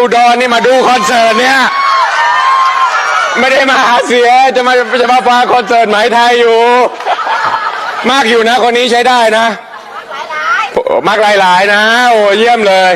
อุดรนี่มาดูคอนเสิร์ตเนี่ยไม่ได้มาหาเสียจะมาจะมาฟังคอนเสิร์ตไหมไทยอยู่ มากอยู่นะ คนนี้ใช้ได้นะ มากหลายๆนะ โอ้เยี่ยมเลย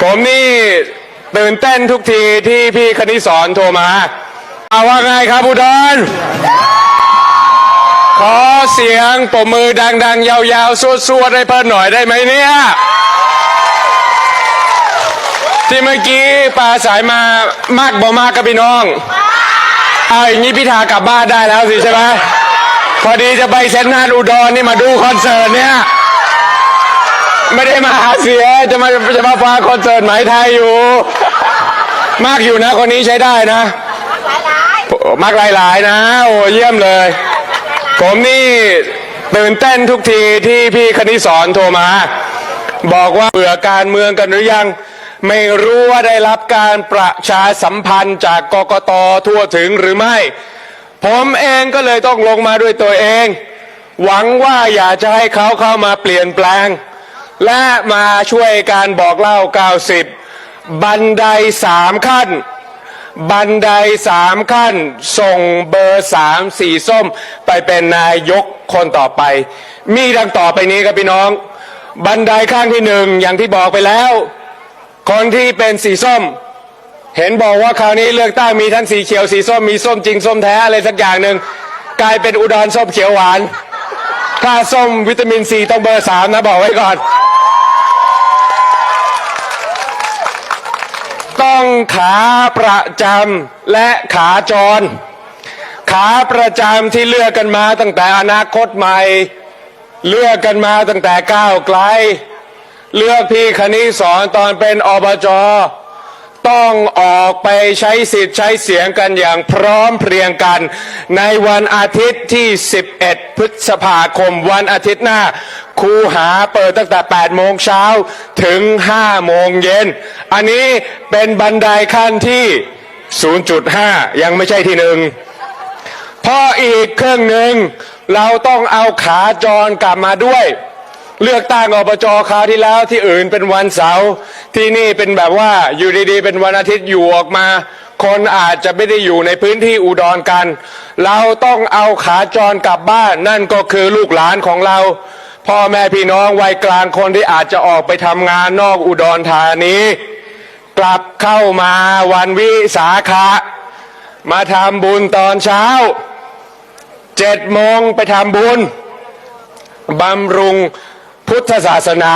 ผมนี่ตื่นเต้นทุกทีที่พี่คณิสอนโทรมาเอาว่าไงครับอุดรขอเสียงปรบมือดังๆ ยาวๆสวดๆให้เพิ่นหน่อยได้ไหมเนี่ย ที่เมื่อกี้ปลาสายมามากบ่มากกับพี่น้องเอาอย่างนี้พิธากลับบ้านได้แล้วสิใช่ไหมพอดีจะไปเซนทรัลอุดรนี่มาดูคอนเสิร์ตเนี่ยไม่ได้มาหาเสียจะมาจะมาฟังคอนเสิร์ตไหมไทยอยู่ มากอยู่นะคนนี้ใช้ได้นะมากหลายๆนะโอ้เยี่ยมเลย ผมนี่ตื่นเต้นทุกทีที่พี่คณิสอนโทรมา บอกว่าเบื่อการเมืองกันหรือยัง ไม่รู้ว่าได้รับการประชาสัมพันธ์จากกกตทั่วถึงหรือไม่ ผมเองก็เลยต้องลงมาด้วยตัวเอง หวังว่าอยากจะให้เขาเข้ามาเปลี่ยนแปลง และมาช่วยการบอกเล่า 90 บันไดสามขั้น บันไดสามขั้น ส่งเบอร์สามสีส้ม ไปเป็นนายกคนต่อไป มีดังต่อไปนี้ครับพี่น้อง บันไดขั้นที่หนึ่งอย่างที่บอกไปแล้ว คนที่เป็นสีส้ม เห็นบอกว่าคราวนี้เลือกตั้งมีทั้งสีเขียวสีส้มมีส้มจริงส้มแท้อะไรสักอย่างหนึ่งกลายเป็นอุดรส้มเขียวหวาน ถ้าส้มวิตามินซีต้องเบอร์สามนะบอกไว้ก่อน ต้องขาประจำและขาจร ขาประจำที่เลือกกันมาตั้งแต่อนาคตใหม่ เลือกกันมาตั้งแต่ก้าวไกล เลือกพี่คณิสอนตอนเป็นอบจต้องออกไปใช้สิทธิ์ใช้เสียงกันอย่างพร้อมเพรียงกัน ในวันอาทิตย์ที่ 11 พฤษภาคมวันอาทิตย์หน้า คูหาเปิดตั้งแต่ 8 โมงเช้าถึง 5 โมงเย็น อันนี้เป็นบันไดขั้นที่ 0.5 ยังไม่ใช่ที่หนึ่งพออีกเครื่องหนึ่งเราต้องเอาขาจรกลับมาด้วย เลือกตั้งอบจคราวที่แล้วที่อื่นเป็นวันเสาร์ที่นี่เป็นแบบว่าอยู่ดีๆ เป็นวันอาทิตย์อยู่ออกมา คนอาจจะไม่ได้อยู่ในพื้นที่อุดรกัน เราต้องเอาขาจรกลับบ้าน นั่นก็คือลูกหลานของเรา พ่อแม่พี่น้องวัยกลางคนที่อาจจะออกไปทำงานนอกอุดรธานีกลับเข้ามาวันวิสาขะมาทำบุญตอนเช้าเจ็ดโมงไปทำบุญบำรุง พุทธศาสนา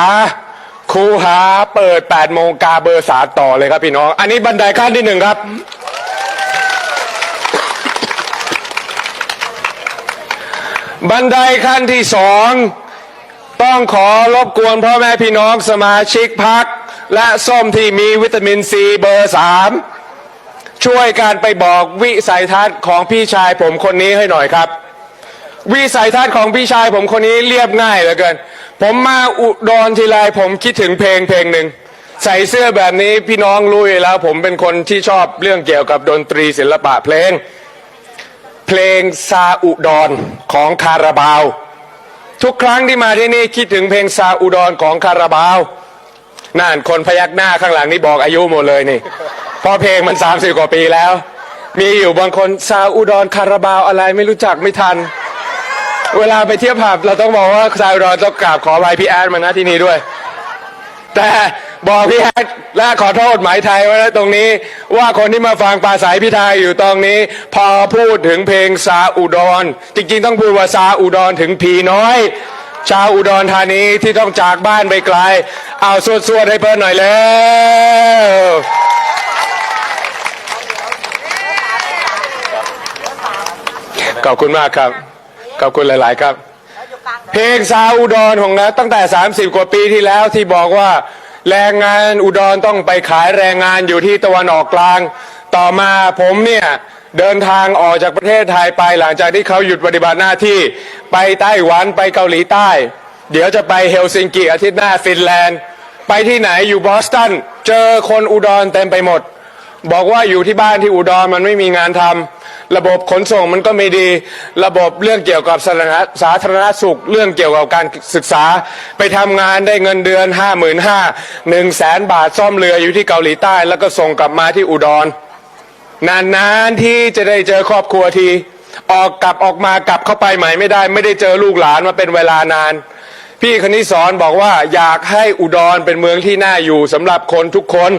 ครูหาเปิด8โมงกาเบอร์สาต่อเลยครับพี่น้อง อันนี้บันไดขั้นที่หนึ่งครับ บันไดขั้นที่สองต้องขอรบกวนพ่อแม่พี่น้องสมาชิกพัก และส้มที่มีวิตามินซีเบอร์สามช่วยการไปบอกวิสัยทัศน์ของพี่ชายผมคนนี้ให้หน่อยครับ วิสัยทัศน์ของพี่ชายผมคนนี้เรียบง่ายเหลือเกิน ผมมาอุดรทีไรผมคิดถึงเพลงเพลงหนึ่งใส่เสื้อแบบนี้พี่น้องรู้อยู่แล้ว ผมเป็นคนที่ชอบเรื่องเกี่ยวกับดนตรีศิลปะเพลง เพลงซาอุดรของคาราบาว ทุกครั้งที่มาที่นี่คิดถึงเพลงซาอุดรของคาราบาวนั่นคนพยักหน้าข้างหลังนี่บอกอายุหมดเลยนี่เพราะเพลงมัน30กว่าปีแล้ว มีอยู่บางคนซาอุดรคาราบาวอะไรไม่รู้จักไม่ทัน เวลาไปเที่ยวผับเราต้องบอกว่าซาอุดรต้องกราบขออภัยพี่แอดมาณที่นี่ด้วย แต่บอกพี่แอดและขอโทษหมายไทยไว้นะตรงนี้ ว่าคนที่มาฟังปราสายพิไทยอยู่ตรงนี้ พอพูดถึงเพลงซาอุดร จริงๆ ต้องพูดว่าซาอุดรถึงผีน้อย ชาวอุดรธานีที่ต้องจากบ้านไปไกล เอาสวดๆให้เพิ่นหน่อยแล้วขอบคุณมากครับ ขอบคุณหลาย ๆ ครับ เพลงซาอุดรของนะตั้งแต่ 30 กว่าปีที่แล้วที่บอกว่า แรงงานอุดรต้องไปขายแรงงานอยู่ที่ตะวันออกกลาง ต่อมาผมเนี่ยเดินทางออกจากประเทศไทยไปหลังจากที่เขาหยุดปฏิบัติหน้าที่ไปไต้หวันไปเกาหลีใต้ เดี๋ยวจะไปเฮลซิงกิอาทิตย์หน้าฟินแลนด์ ไปที่ไหนอยู่บอสตันเจอคนอุดรเต็มไปหมด บอกว่าอยู่ที่บ้านที่อุดรมันไม่มีงานทำ ระบบขนส่งมันก็ไม่ดี ระบบเรื่องเกี่ยวกับสาธารณสาธารณสุข เรื่องเกี่ยวกับการศึกษา ไปทำงานได้เงินเดือนห้าหมื่นห้าหนึ่งแสนบาทซ่อมเรืออยู่ที่เกาหลีใต้ แล้วก็ส่งกลับมาที่อุดร นานๆที่จะได้เจอครอบครัวที ออกกลับออกมากลับเข้าไปใหม่ไม่ได้ ไม่ได้เจอลูกหลานมาเป็นเวลานานพี่คณิสอนบอกว่าอยากให้อุดรเป็นเมืองที่น่าอยู่สำหรับคนทุกคน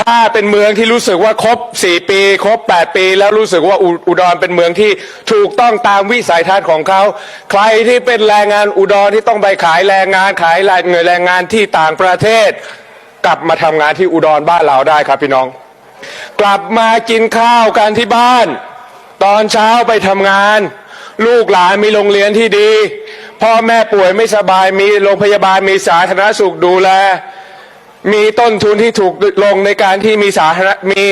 ถ้าเป็นเมืองที่รู้สึกว่าครบ 4 ปี ครบ 8 ปี แล้วรู้สึกว่าอุอุดรเป็นเมืองที่ถูกต้องตามวิสัยทัศน์ของเขา ใครที่เป็นแรงงานอุดรที่ต้องไปขายแรงงานขายแรงเงินแรงงานที่ต่างประเทศ กลับมาทำงานที่อุดรบ้านเราได้ครับพี่น้อง กลับมากินข้าวกันที่บ้าน ตอนเช้าไปทำงาน ลูกหลานมีโรงเรียนที่ดี พ่อแม่ป่วยไม่สบายมีโรงพยาบาลมีสาธารณสุขดูแล มีต้นทุนที่ถูกลงในการที่มีสาธารณมี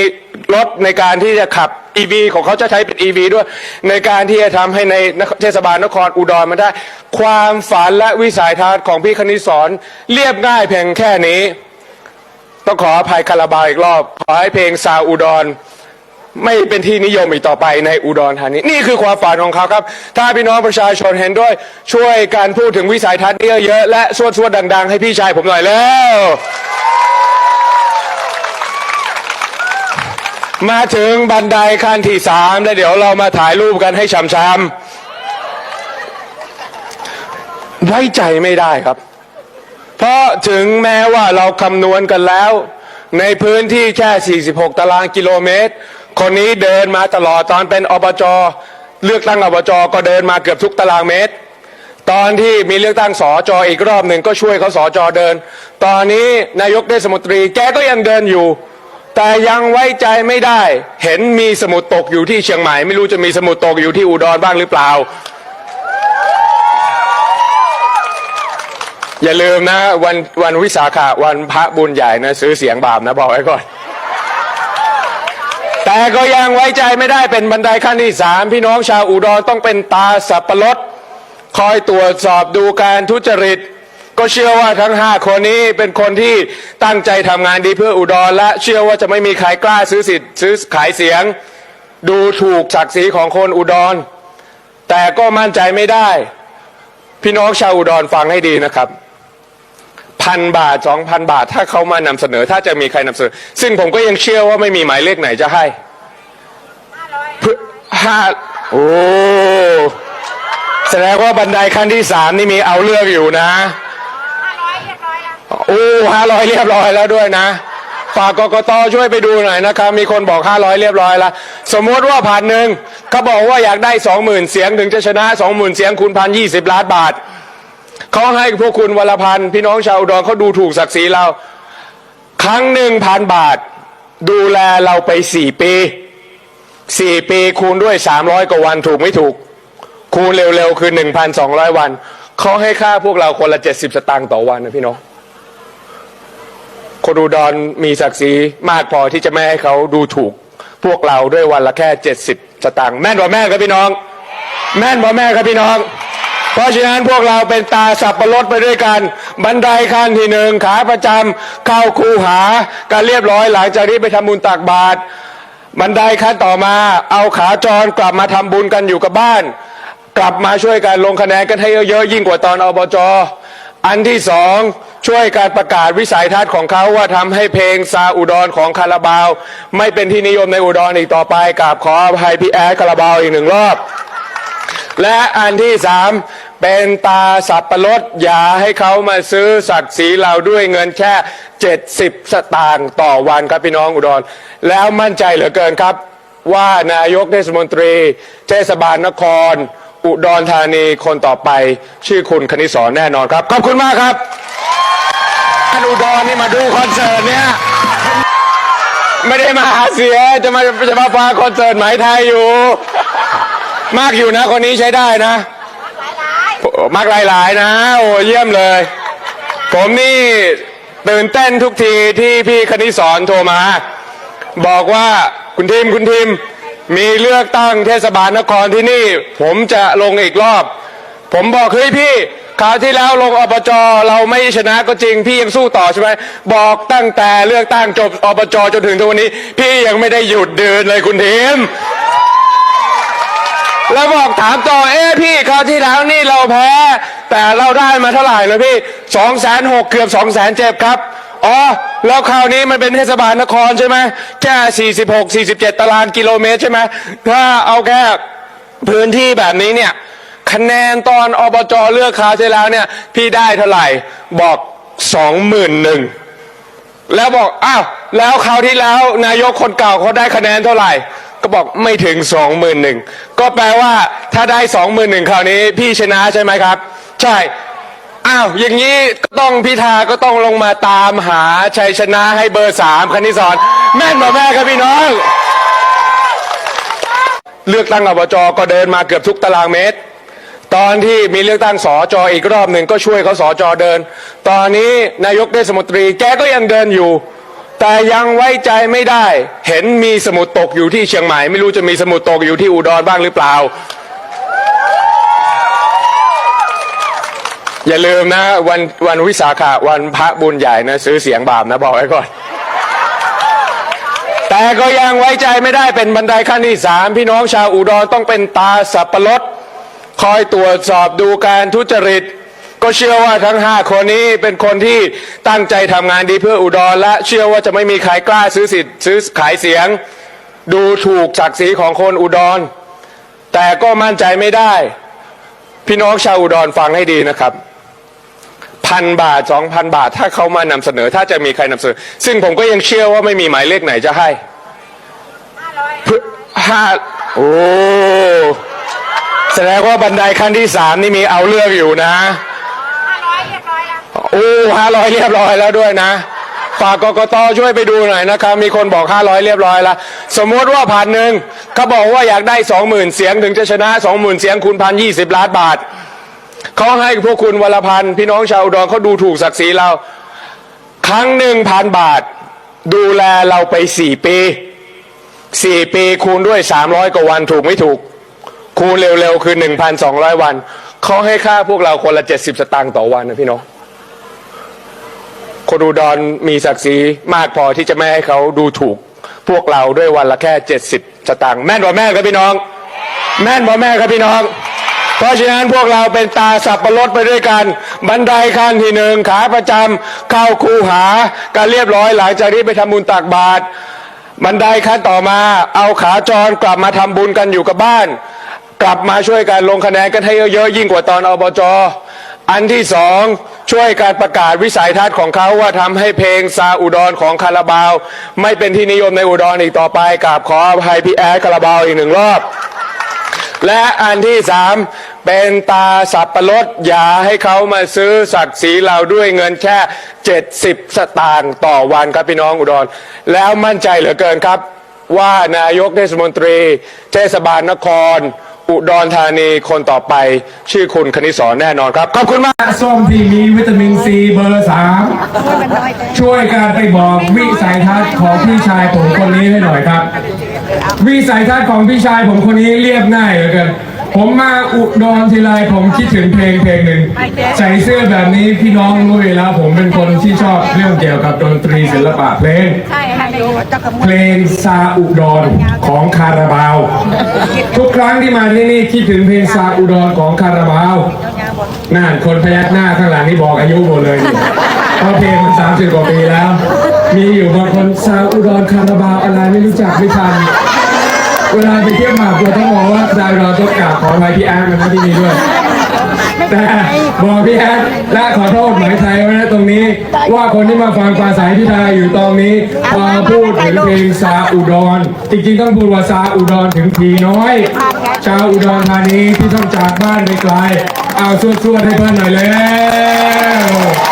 รถในการที่จะขับ EV ของเขาจะใช้เป็น EV ด้วย ในการที่จะทำให้ในเทศบาลนครอุดรมันได้ ความฝันและวิสัยทัศน์ของพี่คณิสอนเรียบง่ายเพียงแค่นี้ ต้องขออภัยคาราบาวอีกรอบ ขอให้เพลงซาอุดร ไม่เป็นที่นิยมอีกต่อไปในอุดรธานีนี่คือความฝันของเขาครับ ถ้าพี่น้องประชาชนเห็นด้วย ช่วยการพูดถึงวิสัยทัศน์เยอะๆและสวดสวดๆดัง ๆ ให้พี่ชายผมหน่อยแล้ว มาถึงบันไดขั้นที่สามแล้วเดี๋ยวเรามาถ่ายรูปกันให้ช้ำๆไว้ใจไม่ได้ครับ เพราะถึงแม้ว่าเราคำนวณกันแล้ว ในพื้นที่แค่ 46 ตารางกิโลเมตร คนนี้เดินมาตลอดตอนเป็นอบจเลือกตั้งอบจก็เดินมาเกือบทุกตารางเมตร ตอนที่มีเลือกตั้งสอจออีกรอบหนึ่งก็ช่วยเขาสอจอเดิน ตอนนี้นายกเทศมนตรีแกก็ยังเดินอยู่ แต่ยังไว้ใจไม่ได้ เห็นมีสมุดตกอยู่ที่เชียงใหม่ ไม่รู้จะมีสมุดตกอยู่ที่อุดรบ้างหรือเปล่า อย่าลืมนะ วันวันวิสาขะวันพระบุญใหญ่นะ ซื้อเสียงบาปนะ บอกไว้ก่อน แต่ก็ยังไว้ใจไม่ได้เป็นบันไดขั้นที่สามพี่น้องชาวอุดรต้องเป็นตาสับปะรดคอยตรวจสอบดูการทุจริต ก็เชื่อว่าทั้งห้าคนนี้เป็นคนที่ตั้งใจทำงานดีเพื่ออุดร และเชื่อว่าจะไม่มีใครกล้าซื้อสิทธิ์ซื้อขายเสียง ดูถูกศักดิ์ศรีของคนอุดร แต่ก็มั่นใจไม่ได้ พี่น้องชาวอุดรฟังให้ดีนะครับพันบาทสองพันบาท ถ้าเขามานำเสนอถ้าจะมีใครนำเสนอ ซึ่งผมก็ยังเชื่อว่าไม่มีหมายเลขไหนจะให้เพื่อห้าโอ้แสดงว่าบันไดขั้นที่สามนี่มีเอาเลือกอยู่นะ โอ้ห้าร้อยเรียบร้อยแล้วด้วยนะฝากกกตช่วยไปดูหน่อยนะครับ มีคนบอกห้าร้อยเรียบร้อยแล้ว สมมติว่าพันหนึ่งเขาบอกว่าอยากได้สองหมื่นเสียงถึงจะชนะสองหมื่นเสียงคูณพันยี่สิบล้านบาทเขาให้พวกคุณวันลพันพี่น้องชาวอุดรเขาดูถูกศักดิ์ศรีเรา ครั้งหนึ่งพันบาท ดูแลเราไปสี่ปีสี่ปีคูณด้วยสามร้อยกว่าวันถูกไม่ถูก คูณเร็วๆ คือหนึ่งพันสองร้อยวันเขาให้ค่าพวกเราคนละเจ็ดสิบสตางค์ต่อวันนะพี่น้อง คนอุดรมีศักดิ์ศรีมากพอที่จะไม่ให้เขาดูถูก พวกเราด้วยวันละแค่เจ็ดสิบสตางค์แม่นบ่แม่ครับพี่น้อง แม่นบ่แม่ครับพี่น้อง เพราะฉะนั้นพวกเราเป็นตาสับปะรดไปด้วยกัน บันไดขั้นที่หนึ่งขาประจำเข้าคูหาการเรียบร้อยหลังจากนี้ไปทำบุญตักบาตรบันไดขั้นต่อมาเอาขาจรกลับมาทำบุญกันอยู่กับบ้าน กลับมาช่วยกันลงคะแนนกันให้เยอะๆยิ่งกว่าตอนอบจ อันที่สองช่วยการประกาศวิสัยทัศน์ของเขาว่าทำให้เพลงซาอุดรของคาราบาว ไม่เป็นที่นิยมในอุดรอีกต่อไปกราบขออภัยพี่แอดคาราบาวอีกหนึ่งรอบ และอันที่สามเป็นตาสับปะรดอย่าให้เขามาซื้อศักดิ์ศรีเราด้วยเงินแค่70 สตางค์ต่อวันครับพี่น้องอุดร แล้วมั่นใจเหลือเกินครับ ว่านายกเทศมนตรี เทศบาลนคร อุดรธานีคนต่อไป ชื่อคุณคณิสอนแน่นอนครับ ขอบคุณมากครับท่านอุดรนี่มาดูคอนเสิร์ตเนี่ยไม่ได้มาหาเสียจะมาจะมาฟังคอนเสิร์ตไหมไทยอยู่ มากอยู่นะคนนี้ใช้ได้นะมากหลายๆนะ โอ้เยี่ยมเลย ผมนี่ตื่นเต้นทุกทีที่พี่คณิสอนโทรมา บอกว่าคุณทีมคุณทีม มีเลือกตั้งเทศบาลนครที่นี่ ผมจะลงอีกรอบ ผมบอกเฮ้ยพี่คราวที่แล้วลงอบจเราไม่ชนะก็จริง พี่ยังสู้ต่อใช่ไหมบอกตั้งแต่เลือกตั้งจบอบจจนถึงทุกวันนี้ พี่ยังไม่ได้หยุดเดินเลยคุณทีมแล้วบอกถามต่อเอ้พี่คราวที่แล้วนี่เราแพ้ แต่เราได้มาเท่าไหร่นะพี่สองแสนหกเกือบสองแสนเจ็บครับ อ๋อ แล้วคราวนี้มันเป็นเทศบาลนครใช่ไหมแค่สี่สิบหกสี่สิบเจ็ดตารางกิโลเมตรใช่ไหมถ้าเอาแค่พื้นที่แบบนี้เนี่ย คะแนนตอนอบจเลือกคาวที่แล้วเนี่ย พี่ได้เท่าไหร่บอกสองหมื่นหนึ่งแล้วบอกอ้าวแล้วคราวที่แล้วนายกคนเก่าเขาได้คะแนนเท่าไหร่ ก็บอกไม่ถึงสองหมื่นหนึ่งก็แปลว่าถ้าได้สองหมื่นหนึ่งคราวนี้พี่ชนะใช่ไหมครับ ใช่ อ้าวอย่างนี้ก็ต้องพิธาก็ต้องลงมาตามหาชัยชนะให้เบอร์สามคณิสอนแม่นบ่แม่ครับพี่น้อง เลือกตั้งอบจก็เดินมาเกือบทุกตารางเมตร ตอนที่มีเลือกตั้งสอจออีกรอบหนึ่งก็ช่วยเขาสอจอเดิน ตอนนี้นายกเทศมนตรีแกก็ยังเดินอยู่ แต่ยังไว้ใจไม่ได้ เห็นมีสมุดตกอยู่ที่เชียงใหม่ ไม่รู้จะมีสมุดตกอยู่ที่อุดรบ้างหรือเปล่า อย่าลืมนะวันวันวิสาขะวันพระบุญใหญ่นะซื้อเสียงบาปนะบอกไว้ก่อน แต่ก็ยังไว้ใจไม่ได้เป็นบันไดขั้นที่สามพี่น้องชาวอุดรต้องเป็นตาสับปะรดคอยตรวจสอบดูการทุจริต ก็เชื่อว่าทั้งห้าคนนี้เป็นคนที่ตั้งใจทำงานดีเพื่ออุดรและเชื่อว่าจะไม่มีใครกล้าซื้อสิทธิ์ซื้อขายเสียง ดูถูกศักดิ์ศรีของคนอุดร แต่ก็มั่นใจไม่ได้ พี่น้องชาวอุดรฟังให้ดีนะครับ พันบาทสองพันบาท ถ้าเขามานำเสนอถ้าจะมีใครนำเสนอ ซึ่งผมก็ยังเชื่อว่าไม่มีหมายเลขไหนจะให้เพื่อห้าโอ้แสดงว่าบันไดขั้นที่สามนี่มีเอาเรื่องอยู่นะห้าร้อยเรียบร้อยแล้วโอ้ห้าร้อยเรียบร้อยแล้วด้วยนะ ฝากกกตช่วยไปดูหน่อยนะครับมีคนบอกห้าร้อยเรียบร้อยแล้ว สมมติว่าพันหนึ่งเขาบอกว่าอยากได้สองหมื่นเสียงถึงจะชนะสองหมื่นเสียงคูณพันยี่สิบล้านบาท เขาให้พวกคุณวันละพันพี่น้องชาวดอุดรเขาดูถูกศักดิ์ศรีเรา ครั้งหนึ่งพันบาท ดูแลเราไปสี่ปีสี่ปีคูณด้วยสามร้อยกว่าวันถูกไม่ถูก คูณเร็วๆ คือหนึ่งพันสองร้อยวันเขาให้ค่าพวกเราคนละเจ็ดสิบสตางค์ต่อวันนะพี่น้องคนอุดรมีศักดิ์ศรีมากพอที่จะไม่ให้เขาดูถูก พวกเราด้วยวันละแค่เจ็ดสิบสตางค์แม่นบ่แม่ครับพี่น้อง แม่นบ่แม่ครับพี่น้อง เพราะฉะนั้นพวกเราเป็นตาสับประรดไปด้วยกัน บันไดขั้นที่หนึ่งขาประจำเข้าคูหาการเรียบร้อยหลังจากนี้ไปทำบุญตักบาตรบันไดขั้นต่อมาเอาขาจรกลับมาทำบุญกันอยู่กับบ้าน กลับมาช่วยกันลงคะแนนกันให้เยอะๆยิ่งกว่าตอนอบจอันที่สองช่วยการประกาศวิสัยทัศน์ของเขาว่าทำให้เพลงซาอุดรของคาราบาว ไม่เป็นที่นิยมในอุดรอีกต่อไปกราบขออภัยพี่แอดคาราบาวอีกหนึ่งรอบ และอันที่สาม เป็นตาสับปะรดอย่าให้เขามาซื้อศักดิ์ศรีเราด้วยเงินแค่ 70 สตางค์ต่อวันครับพี่น้องอุดร แล้วมั่นใจเหลือเกินครับ ว่านายกเทศมนตรี เทศบาลนคร อุดรธานีคนต่อไป ชื่อคุณคณิสรแน่นอนครับ ขอบคุณมากส้มที่มีวิตามินซีเบอร์สามช่วยการไปบอกวิสัยทัศน์ของพี่ชายผมคนนี้ให้หน่อยครับ วิสัยทัศน์ของพี่ชายผมคนนี้เรียบง่ายเหลือเกิน ผมมาอุดรทีไรผมคิดถึงเพลงเพลงหนึ่งใส่เสื้อแบบนี้พี่น้องรู้อยู่แล้วผมเป็นคนที่ชอบเรื่องเกี่ยวกับดนตรีศิลปะเพลง ใช่ค่ะดูจักรมุเพลงซาอุดรของคาราบาว ทุกครั้งที่มาที่นี่คิดถึงเพลงซาอุดรของคาราบาวน่าคนพยักหน้าข้างหลังนี่บอกอายุหมดเลยนี่เพราะเพลงมันสามสิบกว่าปีแล้ว มีอยู่บางคนซาอุดรคาราบาวอะไรไม่รู้จักไม่ทัน เวลาไปเที่ยวหมากเราต้องมองว่าซาอุดรต้องกราบขออภัยพี่แอนมันไม่ได้มีด้วย แต่บอกพี่แอดและขอโทษหมายไทยไว้นะตรงนี้ ว่าคนที่มาฟังปราสายพิธาอยู่ตรงนี้พอพูดถึงเพลงซาอุดร จริงๆต้องพูดว่าซาอุดรถึงทีน้อย ชาวอุดรธานีที่ต้องจากบ้านไปไกลเอาสวดๆให้เพื่อนหน่อยแล้ว